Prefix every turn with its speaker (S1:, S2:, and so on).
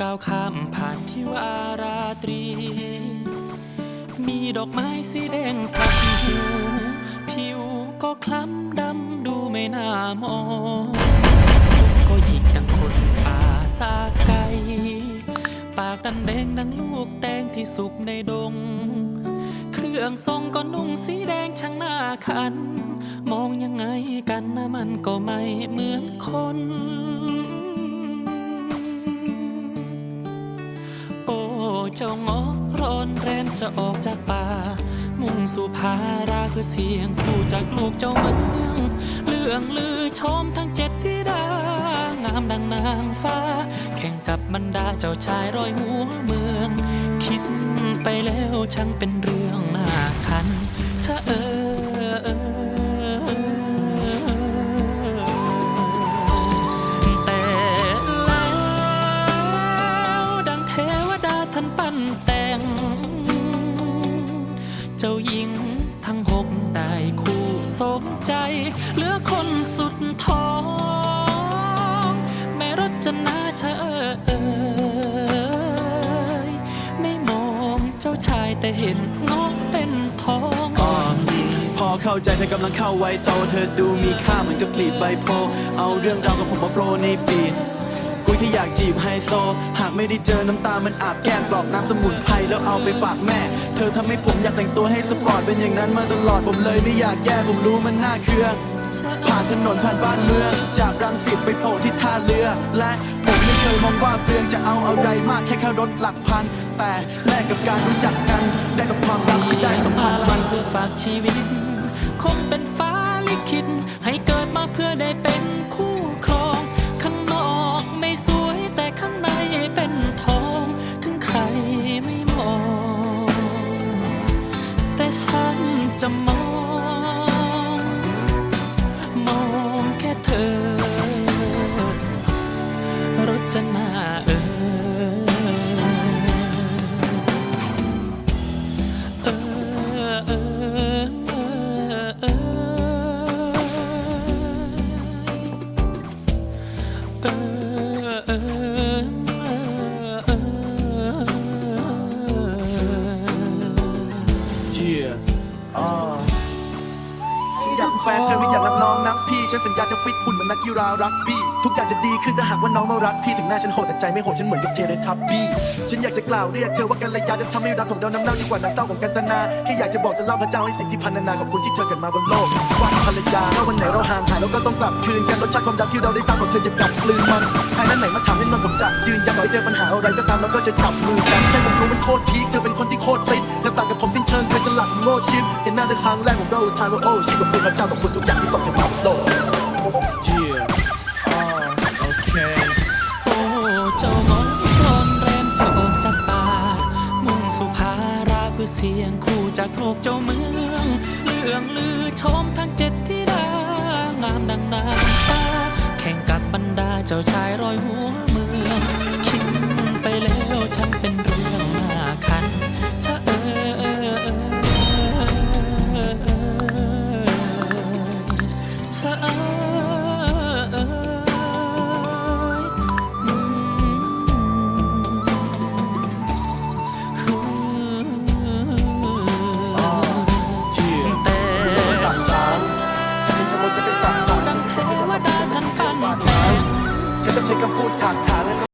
S1: ก้าวข้ามผ่านที่วาราตรี มีดอกไม้สีแดงทับหูผิวก็คล้ำดำดูไม่น่ามองก็หยิกดังคนป่าซาไกปากดันแดงดังลูกแตงที่สุกในดง เครื่องทรงก็นุ่งสีแดงช่างหน้าคัน มองยังไงกันนะมันก็ไม่เหมือนคน เจ้าเงอร้อนแรนจะออกจากป่า มุ่งสู่ภาราคือเสียงคู่จากลูกเจ้าเมืองเลื่องลือชมทั้งเจ็ดที่ดางามดังนางฟ้า แข่งกับบรรดาเจ้าชายร้อยหัวเมือง คิดไปแล้วช่างเป็นเรื่องน่าคันเธอเออ ท่านปั้นแต่ง เจ้าหญิงทั้งหกได้คู่สมใจ เหลือคนสุดท้อง แม่รจนาเชอเอยไม่มองเจ้าชายแต่เห็นน้องเป็นทอง
S2: อ่อนพอเข้าใจเธอกำลังเข้าไว้โตเธอดูมีค่าเหมือนกับกลีบใบโพ เอาเรื่องราวของผมมาโปรในปี กุยที่อยากจีบไฮโซ หากไม่ได้เจอน้ำตา มันอาบแก้มกรอกน้ำสมุนไพรแล้วเอาไปฝากแม่ เธอทำให้ผมอยากแต่งตัวให้สปอร์ตเป็นอย่างนั้นมาตลอดผมเลยไม่อยากแก้ผมรู้มันน่าเคืองผ่านถนนผ่านบ้านเมือง จากรังสิตไปโผล่ที่ท่าเรือ และผมไม่เคยมองว่าเปลืองจะเอาอะไรมากแค่แค่รถหลักพัน แต่แลกกับการรู้จักกัน ได้กับความรักที่ได้สัมผัสมัน
S1: เพื่อฝากชีวิต คงเป็นฟ้าลิขิตให้เกิดมาเพื่อได้เป็นคู่ รจนาเออ เป็
S2: นแฟนเธอไม่อยากรับน้องนักพี่ฉันสัญญาจะฟิตหุ่นเหมือนนักกีฬารักบี้ทุกอย่างจะดีขึ้นถ้าหากว่าน้องมารักพี่ถึงหน้าฉันโหดแต่ใจไม่โหดฉันเหมือนกับเทเลทับบี้ฉันอยากจะกล่าวเรียกเธอว่ากันระยะจะทำให้รักของเราน้ำเน่าดีกว่าน้ำเศร้าของกันตนาแค่อยากจะบอกจะเล่าพระเจ้าให้สิ่งที่พันนานาขอบคุณที่เธอเกิดมาบนโลกว่าภรรยาถ้าวันไหนเราห่างหายเราก็ต้องกลับคืนกันรสชาติความรักที่เราได้สร้างของเธอจะกลับกลืนมันใครนั้นไหนมาถามแน่นอนผมจะยืนยันต่อให้เจอปัญหาอะไรก็ตามเราก็จะจับมือกันใช่ผมรู้มันโคตรพีคเธอเป็นคนที่โคตรฟิตเธอต่างกับผมสิ้นเชิงเธอฉลาดโง่ชิม เห็นหน้าเธอครั้งแรกผมเราทายว่าโอ้ชีวิตของพระเจ้าขอบคุณทุกอย่างที่ส่งฉันมาบโลก Yeah. Oh, okay.
S1: โอ้เจ้าน้องร้อนแรมจะออกจากป่า มุ่งสู่พาราเพื่อเสียงคู่จากโลกเจ้าเมือง เรื่องลือชมทั้งเจ็ดที่ดางามดังนางฟ้าแข่งกับบรรดาเจ้าชายร้อยหัว คำ
S2: พูดถากถางและ